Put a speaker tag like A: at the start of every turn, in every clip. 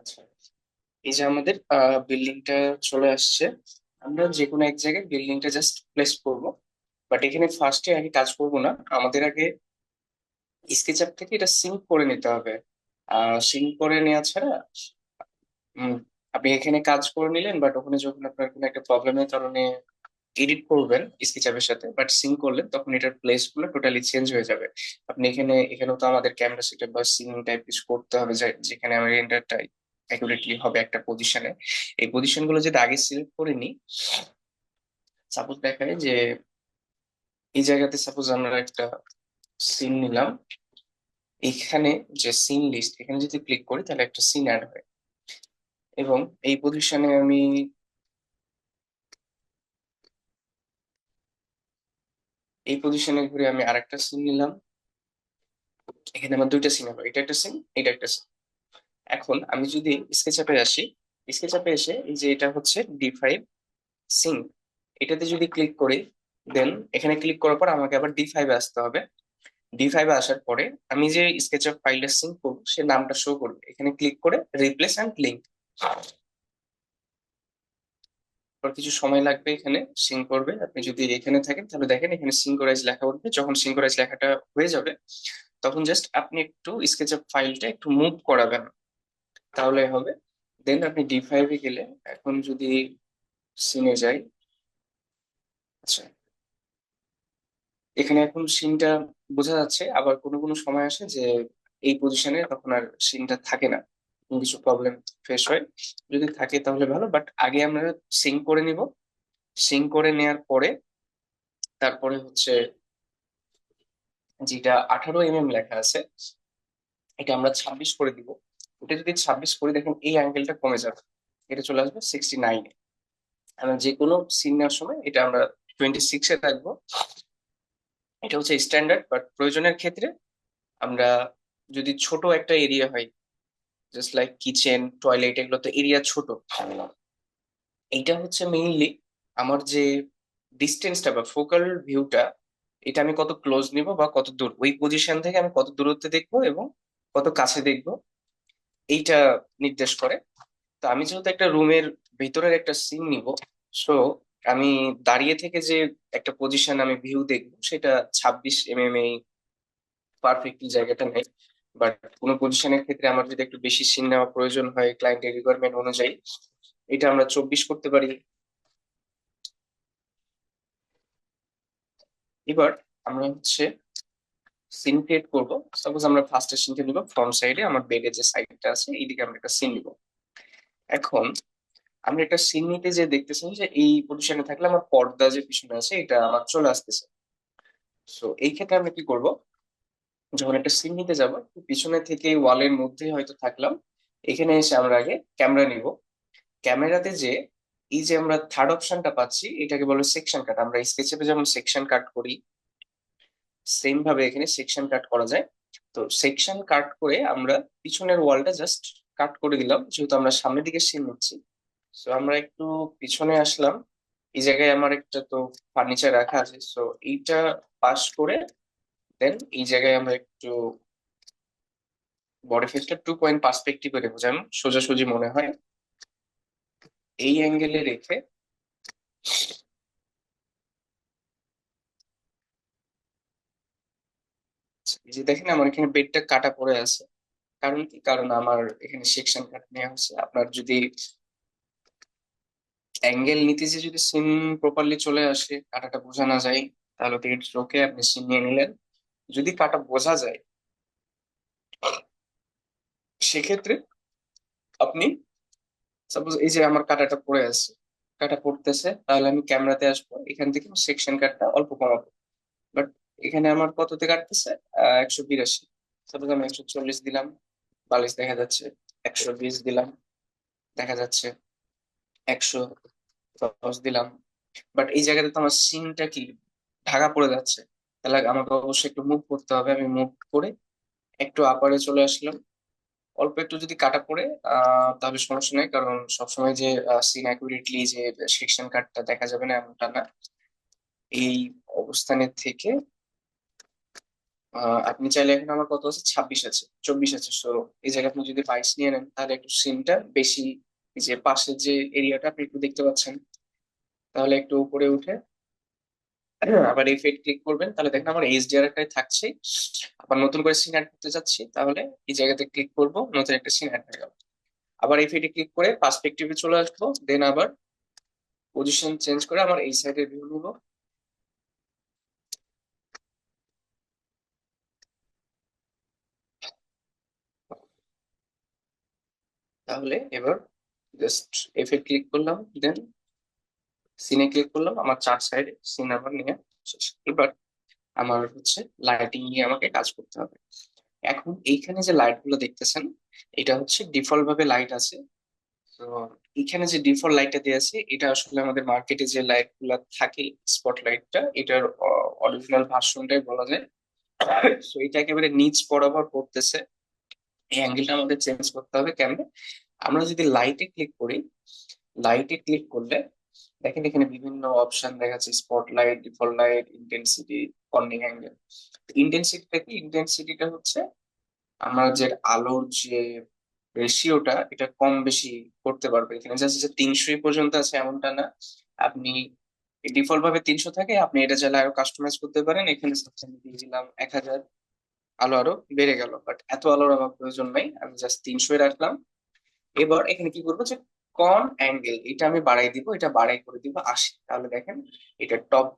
A: আচ্ছা। এই যে আমাদের বিল্ডিংটা চলে আসছে, আমরা যে কোনো এক জায়গায় বিল্ডিংটা জাস্ট প্লেস করব। বাট এখানে ফার্স্টে আগে কাজ করব না, আমাদের আগে স্কেচআপ থেকে এটা সিঙ্ক করে নিতে হবে। সিঙ্ক করে নেওয়া ছাড়া আপনি এখানে কাজ করে নিলেন বাট ওখানে যখন আপনার কোনো একটা প্রবলেমের কারণে এডিট করবেন স্কেচ স্কেচআপের সাথে বাট সিঙ্ক করলেন, তখন এটার প্লেসগুলো টোটালি চেঞ্জ হয়ে যাবে। আপনি এখানে, এখানেও তো আমাদের ক্যামেরা সেটআপ বা সিং টাইপ কিছু করতে হবে যেখানে আমার রেন্ডারটা অ্যাকুরেটলি হবে একটা পজিশনে এই পজিশনগুলো যদি আগে সিলেক্ট করে নিই সাপোজ দেখায় যে এই জায়গাতে সাপোজ আমরা একটা সিন নিলাম। এখানে যে সিন লিস্ট এখানে যদি ক্লিক করি তাহলে একটা সিন অ্যাড হয়। এবং এই পজিশনে আমি এই পজিশনে ঘুরে আমি আরেকটা সিন নিলাম। এখানে আমার দুইটা সিন হবে, এটা একটা সিন এটা একটা সিন এখন আমি যদি স্কেচ স্কেচআপে আসি স্কেচ স্কেচআপে এসে এই যে এটা হচ্ছে ডি ফাইভ সিঙ্ক এটাতে যদি ক্লিক করি দেন এখানে ক্লিক করার পর আমাকে আবার ডি ফাইভে আসতে হবে। ডি ফাইভে আসার পরে আমি যে স্কেচ স্কেচআপ ফাইলটা সিঙ্ক করব, সে নামটা শো করবে। এখানে ক্লিক করে রিপ্লেস অ্যান্ড লিঙ্ক কিছু সময় লাগবে এখানে সিঙ্ক করবে। আপনি যদি এখানে থাকেন, তাহলে দেখেন এখানে সিঙ্করাইজ লেখা উঠবে। যখন সিঙ্করাইজ লেখাটা হয়ে যাবে, তখন জাস্ট আপনি একটু স্কেচ স্কেচআপ ফাইলটা একটু মুভ করাবেন। তাহলে হবে। দেন আপনি ডি ফাইভে গেলে এখন যদি সিনে যাই আচ্ছা। এখানে এখন সিনটা বোঝা যাচ্ছে, আবার কোনো কোনো সময় আসে যে এই পজিশনে তখন আর সিনটা থাকে না। কিছু প্রবলেম ফেস হয়। যদি থাকে তাহলে ভালো বাট আগে আমরা সিঙ্ক করে নিব। সিং করে নেয়ার পরে, তারপরে হচ্ছে যেটা আঠারো এম এম লেখা আছে, এটা আমরা ছাব্বিশ করে দিব। ওটা যদি ছাব্বিশ করে, দেখুন, এই অ্যাঙ্গেলটা কমে যাবে। এটা চলে আসবে সিক্সটি নাইনে আমরা যে কোনো সিন নেওয়ার সময় এটা আমরা টোয়েন্টি সিক্সে রাখব। এটা হচ্ছে স্ট্যান্ডার্ড বাট প্রয়োজনের ক্ষেত্রে আমরা যদি ছোট একটা এরিয়া হয় জাস্ট লাইক কিচেন টয়লেট এগুলো তো এরিয়া ছোট। এইটা হচ্ছে মেইনলি আমার যে ডিস্টেন্সটা বা ফোকাল ভিউটা এটা আমি কত ক্লোজ নিব বা কত দূর, ওই পজিশন থেকে আমি কত দূরত্বে দেখব এবং কত কাছে দেখব। এইটা নির্দেশ করে। তো আমি যেহেতু একটা রুমের ভিতরের একটা সিন নিব সো আমি দাঁড়িয়ে থেকে যে একটা পজিশন আমি ভিউ দেখব, সেটা ছাব্বিশ এম এম এই পারফেক্টলি জায়গাটা নেই। বাট কোনো পজিশনের ক্ষেত্রে আমার যদি একটু বেশি সিন নেওয়া প্রয়োজন হয় ক্লায়েন্টের রিকোয়ারমেন্ট অনুযায়ী, এটা আমরা চব্বিশ করতে পারি। এবার আমরা হচ্ছে সিন ক্রিয়েট করব। সাপোজ আমরা ফার্স্ট সিনটা নিব ফ্রন্ট সাইডে আমার বেডের যে সাইডটা আছে, এইদিকে আমরা একটা সিন নিব। এখন আমরা একটা সিন নিতে যে দেখতেছেন যে এই পজিশনে থাকলে আমার পর্দা যে পিছনে আছে, এটা আমার চলে আসতেছে। সো এই ক্ষেত্রে আমরা কি করব? যখন একটা সিন নিতে যাব, পিছনে থেকে ওয়ালের মধ্যে হয়তো থাকলাম। এখানে এসে আমরা আগে ক্যামেরা নিব। ক্যামেরাতে যে এই যে আমরা থার্ড অপশনটা পাচ্ছি, এটাকে বলে সেকশন কাট আমরা স্কেচে যেমন সেকশন কাট করি সেম ভাবে এখানে সেকশন কাট করা যায়। তো সেকশন কাট করে আমরা পিছনের ওয়ালটা জাস্ট কাট করে দিলাম, যেহেতু আমরা সামনের দিকে সিন নিচ্ছি। সো আমরা একটু পিছনে আসলাম। এই জায়গায় আমার একটা তো ফার্নিচার রাখা আছে সো এইটা পাস করে দেন এই জায়গায় আমরা একটু বডি ফেসটা টু পয়েন্ট পার্সপেক্টিভে রেখো যেন সোজাসুজি মনে হয়। এই অ্যাঙ্গেলে রেখে যে দেখেন আমার এখানে বেডটা কাটা পড়ে আছে। কারণ কি? কারণ আমার এখানে সেকশন কাট নেওয়া হচ্ছে। আপনার যদি অ্যাঙ্গেল নিতে যে যদি সিন প্রপারলি চলে আসে, কাটাটা বোঝা না যায়, তাহলে তো ইটস ওকে আপনি সিন নিয়ে নিলেন। যদি কাটা বোঝা যায়, সেক্ষেত্রে আপনি সাপোজ এই যে আমার কাটাটা পড়ে আছে, কাটা পড়তেছে, তাহলে আমি ক্যামেরাতে আসব। এখান থেকে সেকশন কাটটা অল্প কমাবো। এখানে আমার কততে কাটতেছে একশো বিরাশি। সাপোজ আমি একশো চল্লিশ দিলাম। বালিশ দেখা যাচ্ছে, একশো বিশ দিলাম। দেখা যাচ্ছে, একশো দশ দিলাম। বাট এই জায়গাতে তো আমার সিনটা কি? ঢাকা পড়ে যাচ্ছে। তাহলে আমাকে অবশ্যই একটু মুভ করতে হবে। আমি মুভ করে একটু আপারে চলে আসলাম। অল্প একটু যদি কাটা পড়ে, আহ, তাহলে সমস্যা নেই। কারণ সবসময় যে সিন অ্যাকুরেটলি যে সেকশন কাটটা দেখা যাবে না, এমনটা না। এই অবস্থানের থেকে আপনি চাইলে এখন আমার কত আছে? ছাব্বিশ আছে, চব্বিশ আছে। সো এই জায়গায় আপনি যদি বাইশ নিয়ে নেন, তাহলে একটু সিনটা বেশি যে পাশের যে এরিয়াটা আপনি একটু দেখতে পাচ্ছেন। তাহলে একটু উপরে উঠে আবার এই ফেড ক্লিক করবেন। তাহলে দেখেন আমার এইচডিআর একটাই থাকছে। আবার নতুন করে সিন অ্যাড করতে যাচ্ছি তাহলে এই জায়গাতে ক্লিক করব, নতুন একটা সিন অ্যাড হয়ে গেল। আবার এই ফেডে ক্লিক করে পার্সপেক্টিভে চলে আসব দেন আবার পজিশন চেঞ্জ করে আমার এই সাইডে ভিউ নিব। তাহলে এবার জাস্ট এফে ক্লিক করলাম দেন সিনে ক্লিক করলাম, আমার চার সাইডে সিন আবার নিয়ে। এবার আমার হচ্ছে লাইটিং নিয়ে আমাকে কাজ করতে হবে। এখন এইখানে যে লাইটগুলো দেখতেছেন, এটা হচ্ছে ডিফল্ট ভাবে লাইট আছে। তো এখানে যে ডিফল্ট লাইটটা দেওয়া আছে, এটা আসলে আমাদের মার্কেটে যে লাইটগুলো থাকে স্পট লাইটটা এটার অরিজিনাল ভার্সনটাই বলা যায়। তো এটা একেবারে নিচ বরাবর করতেছে এই অ্যাঙ্গেলটা আমাদের চেঞ্জ করতে হবে। কেমনে আমরা যদি লাইটে ক্লিক করি লাইটে ক্লিক করলে, দেখেন এখানে বিভিন্ন অপশন দেখা যাচ্ছে spot light default light intensity corning angle ইন্টেন্সিটিটা কি? ইন্টেন্সিটিটা হচ্ছে আমরা যে আলোর যে রেশিওটা এটা কম বেশি করতে পারবে। এখানে জাস্ট যে তিনশোই পর্যন্ত আছে এমনটা না। আপনি ডিফল্ট ভাবে তিনশো থাকে, আপনি এটা চাইলে আরও কাস্টমাইজ করতে পারেন। এখানে just দিয়ে দিলাম এক হাজার। আলো আরও বেড়ে গেল বাট এত আলোর আমার প্রয়োজন নাই, আমি জাস্ট তিনশোই রাখলাম। এবার এখানে কি করব যে কন অ্যাঙ্গেল এটা আমি বাড়াই দিব, এটা বাড়াই করে দিব আশি। তাহলে দেখেন, এটা টপ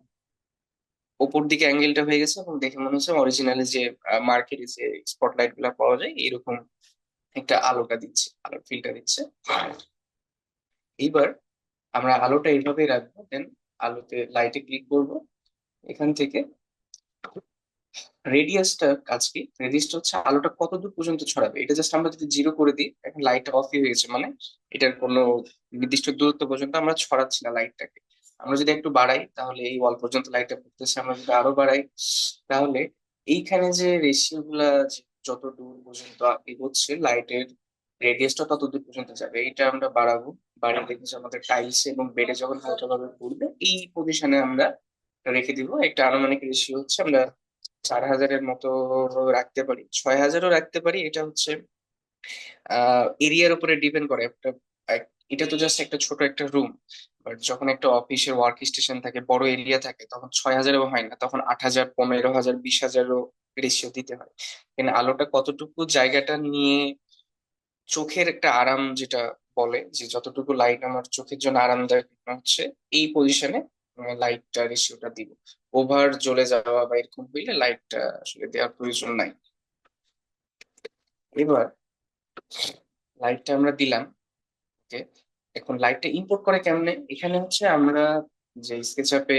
A: ওপর দিকে অ্যাঙ্গেলটা হয়ে গেছে এবং দেখে মনে হচ্ছে অরিজিনালি যে মার্কেটে যে স্পটলাইটগুলা পাওয়া যায়, এরকম একটা আলোটা দিচ্ছে, আলোর ফিলটা দিচ্ছে। এইবার আমরা আলোটা এইভাবেই রাখব দেন আলোতে লাইটে ক্লিক করব, এখান থেকে রেডিয়াসটা কাজ কি রেডিয়াসটা হচ্ছে আলোটা কত দূর পর্যন্ত ছড়াবে? এটা জাস্ট আমরা যদি জিরো করে দিই, এখন লাইটটা অফ হয়ে গেছে মানে এটার কোনো নির্দিষ্ট দূরত্ব পর্যন্ত আমরা ছড়াচ্ছি না লাইটটাকে আমরা যদি একটু বাড়াই, তাহলে এই ওয়াল পর্যন্ত লাইটটা পড়তেছে, আমরা যদি আরও বাড়াই, তাহলে এইখানে যে রেশিও গুলা যত দূর পর্যন্ত এগোচ্ছে লাইটের রেডিয়াসটা তত দূর পর্যন্ত যাবে। এটা আমরা বাড়াবো। বাড়িয়ে দেখেছি আমাদের টাইলস এবং বেডে যখন হালকা ভাবে পড়বে, এই পজিশনে আমরা রেখে দিব। একটা আনুমানিক রেশিও হচ্ছে আমরা চার হাজারের মতো রাখতে পারি। ছয় হাজারও রাখতে পারি, এটা হচ্ছে এরিয়ার উপরে ডিপেন্ড করে। একটা এটা তো জাস্ট একটা ছোট একটা রুম বাট যখন একটা অফিসের ওয়ার্ক স্টেশন থাকে, বড় এরিয়া থাকে, তখন ছয় হাজারও হয় না, তখন আট হাজার, পনেরো হাজার, বিশ হাজারও রেশিও দিতে হয়। কিন্তু আলোটা কতটুকু জায়গাটা নিয়ে চোখের একটা আরাম যেটা বলে, যে যতটুকু লাইট আমার চোখের জন্য আরামদায়ক হচ্ছে, এই পজিশনে লাইটটা রেশিওটা দিব। ওভার জ্বলে যাওয়া বা এরকম হইলে লাইটটা আসলে দেওয়ার প্রয়োজন নাই। এবার লাইটটা আমরা দিলাম ওকে এখন লাইটটা ইম্পোর্ট করে কেমনে? এখানে হচ্ছে আমরা যে স্কেচ আপে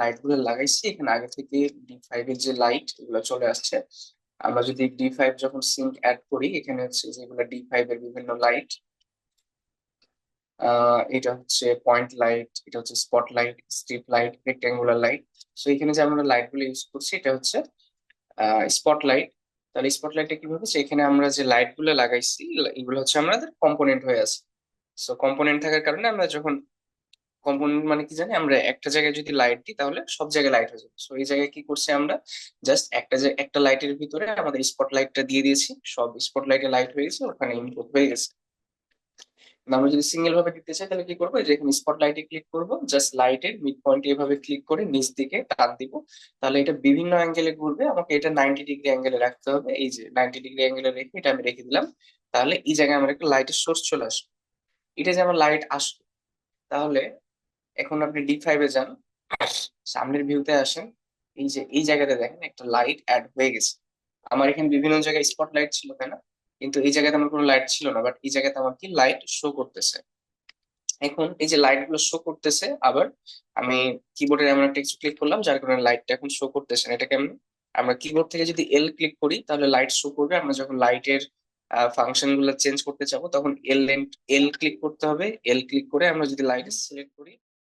A: লাইটগুলো লাগাইছি, এখানে আগে থেকে ডি ফাইভ এর যে লাইট এগুলো চলে আসছে। আমরা যদি ডি ফাইভ যখন সিঙ্ক অ্যাড করি, এখানে হচ্ছে যেগুলো ডি ফাইভ এর বিভিন্ন লাইট এটা হচ্ছে পয়েন্ট লাইট এটা হচ্ছে spot light strip light rectangular light so এখানে যে আমরা লাইটগুলো ইউজ করছি, এটা হচ্ছে স্পট লাইট তাহলে স্পট লাইটটা কীভাবে? এখানে আমরা যে লাইটগুলো লাগাইছি, এগুলো হচ্ছে আমাদের কম্পোনেন্ট হয়ে আছে। সো কম্পোনেন্ট থাকার কারণে আমরা যখন কম্পোনেন্ট মানে কি জানি? আমরা একটা জায়গায় যদি লাইট দিই, তাহলে সব জায়গায় লাইট হয়ে যাবে। সো এই জায়গায় কি করছি আমরা? জাস্ট একটা একটা লাইটের ভিতরে আমাদের স্পট লাইটটা দিয়ে দিয়েছি। সব স্পট লাইটে লাইট হয়ে গেছে, ওখানে ইনপুট হয়ে গেছে। আমরা যদি সিঙ্গেল ভাবে দিতে চাই, তাহলে কি করব? এখানে স্পট লাইটে ক্লিক করব জাস্ট লাইটের মিড পয়েন্টে এভাবে ক্লিক করে নিচ দিকে টান দিব। তাহলে এটা বিভিন্ন অ্যাঙ্গেলে ঘুরবে, আমাকে এটা নাইনটি ডিগ্রি অ্যাঙ্গেলে রাখতে হবে। এই যে নাইনটি ডিগ্রি অ্যাঙ্গেলে রেখে এটা আমি রেখে দিলাম। তাহলে এই জায়গায় আমার একটা লাইটের সোর্স চলে আসবে। এটা যে আমার লাইট আসবে, তাহলে এখন আপনি ডি ফাইভে যান, সামনের ভিউতে আসেন। এই যে, এই জায়গাতে দেখেন একটা লাইট অ্যাড হয়ে গেছে। আমার এখানে বিভিন্ন জায়গায় স্পট লাইট ছিল, তাই না? কিন্তু এই জায়গাতে আমার কোনো লাইট ছিল না বাট এই জায়গাতে আমার কি লাইট শো করতেছে। এখন এই যে লাইটগুলো শো করতেছে, আবার আমি কিবোর্ডের এমন একটা কিছু ক্লিক করলাম, যার কারণে লাইটটা এখন শো করতেছে না। এটা কেমন আমরা কিবোর্ড থেকে যদি এল ক্লিক করি, তাহলে লাইট শো করবে। আমরা যখন লাইটের ফাংশনগুলো চেঞ্জ করতে চাবো, তখন এল এল ক্লিক করতে হবে। এল ক্লিক করে আমরা যদি লাইট সিলেক্ট করি